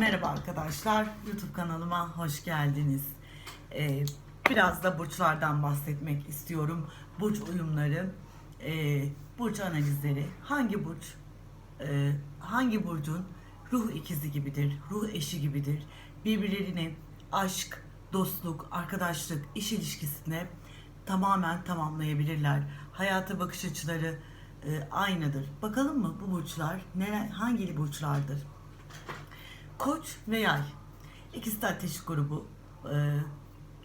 Merhaba arkadaşlar, YouTube kanalıma hoş geldiniz. Ee, biraz da burçlardan bahsetmek istiyorum. Burç uyumları, e, burç analizleri, hangi burç, e, hangi burcun ruh ikizi gibidir, ruh eşi gibidir. Birbirlerini aşk, dostluk, arkadaşlık, iş ilişkisine tamamen tamamlayabilirler. Hayata bakış açıları e, aynıdır. Bakalım mı bu burçlar ne, hangi burçlardır? Koç ve yay. İkisi de ateş grubu. Ee,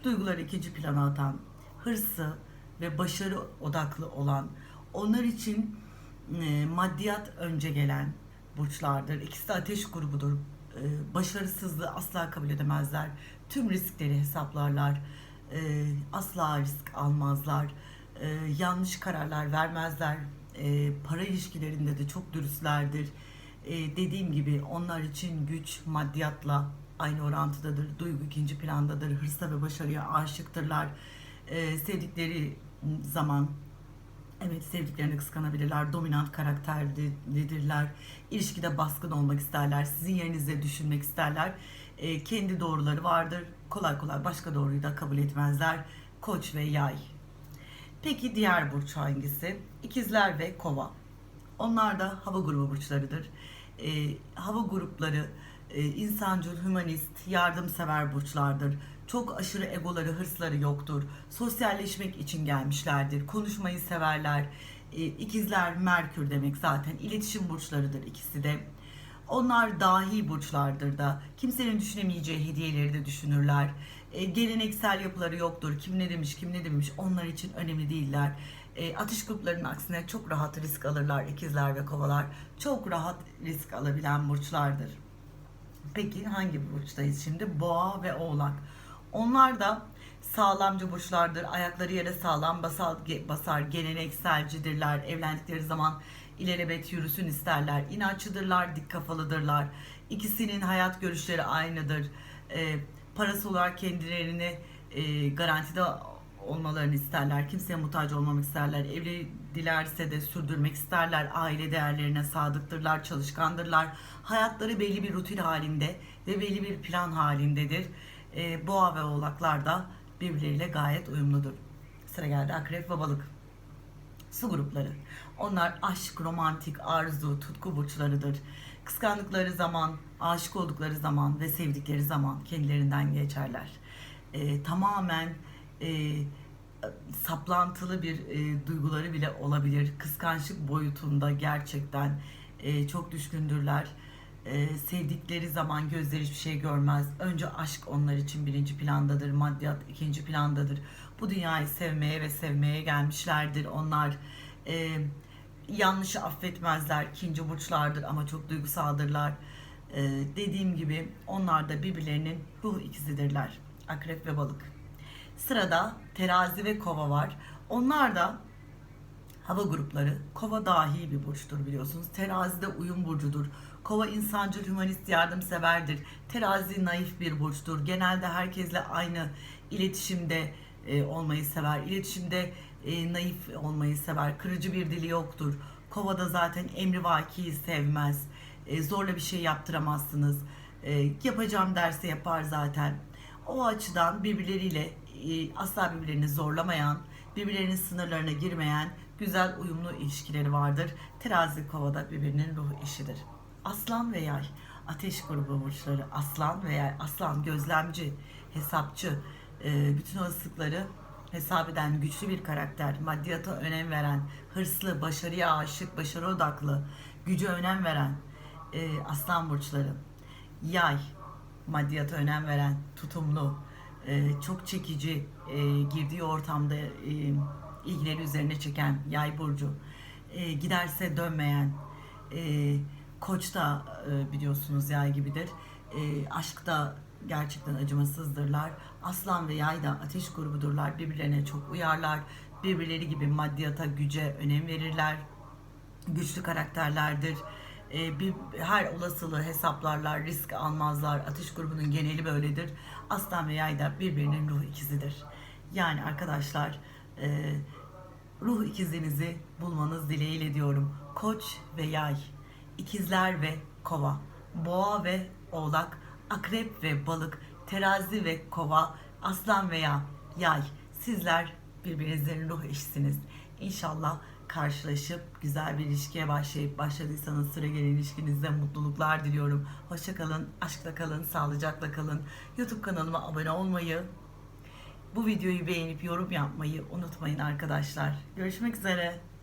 duyguları ikinci plana atan, hırsı ve başarı odaklı olan, onlar için e, maddiyat önce gelen burçlardır. İkisi de ateş grubudur. Ee, başarısızlığı asla kabul edemezler. Tüm riskleri hesaplarlar. Ee, asla risk almazlar. Ee, yanlış kararlar vermezler. Ee, para ilişkilerinde de çok dürüstlerdir. Ee, dediğim gibi onlar için güç maddiyatla aynı orantıdadır. Duygu ikinci plandadır. Hırsa ve başarıya aşıktırlar. Ee, sevdikleri zaman Evet sevdiklerini kıskanabilirler, dominant karakterlidirler, ilişkide baskın olmak isterler, sizin yerinizde düşünmek isterler. Ee, kendi doğruları vardır, kolay kolay başka doğruyu da kabul etmezler. Koç ve yay. Peki diğer burç hangisi? İkizler ve kova. Onlar da hava grubu burçlarıdır. Ee, hava grupları e, insancıl, hümanist, yardımsever burçlardır. Çok aşırı egoları, hırsları yoktur. Sosyalleşmek için gelmişlerdir. Konuşmayı severler. Ee, ikizler Merkür demek zaten. İletişim burçlarıdır ikisi de. Onlar dahi burçlardır da. Kimsenin düşünemeyeceği hediyeleri de düşünürler. E, geleneksel yapıları yoktur. Kim ne demiş, kim ne demiş onlar için önemli değiller. E, atış gruplarının aksine çok rahat risk alırlar ikizler ve kovalar. Çok rahat risk alabilen burçlardır. Peki hangi burçtayız şimdi? Boğa ve Oğlak. Onlar da sağlamcı burçlardır. Ayakları yere sağlam basar, basar gelenekselcidirler. Evlendikleri zaman ilelebet yürüsün isterler. İnatçıdırlar, dik kafalıdırlar. İkisinin hayat görüşleri aynıdır. E, parası olarak kendilerini e, garantide olmalarını isterler. Kimseye muhtaç olmamak isterler. Evli dilerse de sürdürmek isterler. Aile değerlerine sadıktırlar, çalışkandırlar. Hayatları belli bir rutin halinde ve belli bir plan halindedir. E, boğa ve oğlaklar da birbirleriyle gayet uyumludur. Sıra geldi akrep ve balık. Su grupları. Onlar aşk, romantik, arzu, tutku burçlarıdır. Kıskandıkları zaman, aşık oldukları zaman ve sevdikleri zaman kendilerinden geçerler. E, tamamen e, saplantılı bir e, duyguları bile olabilir. Kıskançlık boyutunda gerçekten e, çok düşkündürler. E, sevdikleri zaman gözleri hiçbir şey görmez. Önce aşk onlar için birinci plandadır, maddiyat ikinci plandadır. Bu dünyayı sevmeye ve sevmeye gelmişlerdir. Onlar e, yanlışı affetmezler, ikinci burçlardır ama çok duygusaldırlar. E, dediğim gibi onlar da birbirlerinin ruh ikizidirler. Akrep ve balık. Sırada terazi ve kova var. Onlar da hava grupları. Kova dahi bir burçtur biliyorsunuz. Terazi de uyum burcudur. Kova insancıl, hümanist, yardımseverdir. Terazi naif bir burçtur. Genelde herkesle aynı iletişimde e, olmayı sever. İletişimde e, naif olmayı sever. Kırıcı bir dili yoktur. Kova da zaten emrivakiyi sevmez. E, zorla bir şey yaptıramazsınız. E, yapacağım derse yapar zaten. O açıdan birbirleriyle e, asla birbirlerini zorlamayan, birbirlerinin sınırlarına girmeyen güzel uyumlu ilişkileri vardır. Terazi kovada birbirinin ruh eşidir. Aslan ve yay, ateş grubu burçları. Aslan ve yay, aslan gözlemci, hesapçı, e, bütün olasılıkları hesap eden güçlü bir karakter, maddiyata önem veren, hırslı, başarıya aşık, başarı odaklı, güce önem veren e, aslan burçları. Yay, maddiyata önem veren, tutumlu, e, çok çekici, e, girdiği ortamda e, ilgileri üzerine çeken yay burcu. E, giderse dönmeyen, e, koç da e, biliyorsunuz yay gibidir. E, aşkta gerçekten acımasızdırlar. Aslan ve yay da ateş grubudurlar. Birbirlerine çok uyarlar. Birbirleri gibi maddiyata, güce önem verirler. Güçlü karakterlerdir. E, bir, her olasılığı hesaplarlar, risk almazlar. Ateş grubunun geneli böyledir. Aslan ve yay da birbirinin ruh ikizidir. Yani arkadaşlar e, ruh ikizinizi bulmanız dileğiyle diyorum. Koç ve yay, ikizler ve kova, boğa ve oğlak akrep ve balık, terazi ve kova, aslan veya yay. Sizler birbirinizin ruh eşisiniz. İnşallah karşılaşıp güzel bir ilişkiye başlayıp başladıysanız süre gelen ilişkinizde mutluluklar diliyorum. Hoşça kalın, aşkla kalın, sağlıcakla kalın. YouTube kanalıma abone olmayı, bu videoyu beğenip yorum yapmayı unutmayın arkadaşlar. Görüşmek üzere.